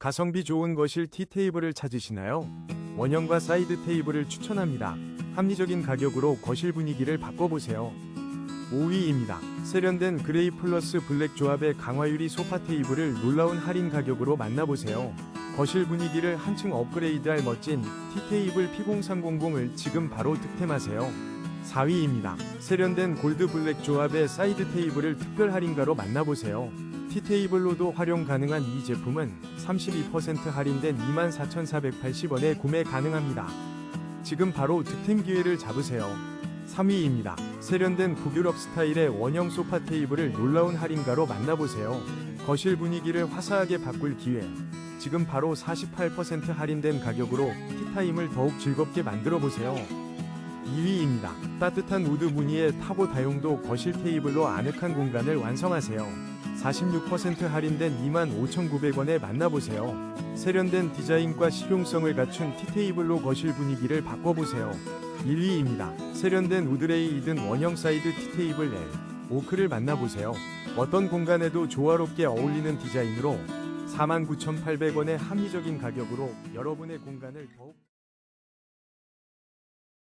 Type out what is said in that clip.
가성비 좋은 거실 티테이블을 찾으시나요? 원형과 사이드 테이블을 추천합니다. 합리적인 가격으로 거실 분위기를 바꿔보세요. 5위입니다. 세련된 그레이 플러스 블랙 조합의 강화유리 소파 테이블을 놀라운 할인 가격으로 만나보세요. 거실 분위기를 한층 업그레이드할 멋진 티테이블 P0300을 지금 바로 득템하세요. 4위입니다. 세련된 골드 블랙 조합의 사이드 테이블을 특별 할인가로 만나보세요. 티테이블로도 활용 가능한 이 제품은 32% 할인된 24,480원에 구매 가능합니다. 지금 바로 득템 기회를 잡으세요. 3위입니다. 세련된 북유럽 스타일의 원형 소파 테이블을 놀라운 할인가로 만나보세요. 거실 분위기를 화사하게 바꿀 기회. 지금 바로 48% 할인된 가격으로 티타임을 더욱 즐겁게 만들어 보세요. 2위입니다. 따뜻한 우드 무늬의 타보 다용도 거실 테이블로 아늑한 공간을 완성하세요. 46% 할인된 25,900원에 만나보세요. 세련된 디자인과 실용성을 갖춘 티테이블로 거실 분위기를 바꿔보세요. 1위입니다. 세련된 우드레이 이든 원형 사이드 티테이블 L 오크를 만나보세요. 어떤 공간에도 조화롭게 어울리는 디자인으로 49,800원의 합리적인 가격으로 여러분의 공간을 더욱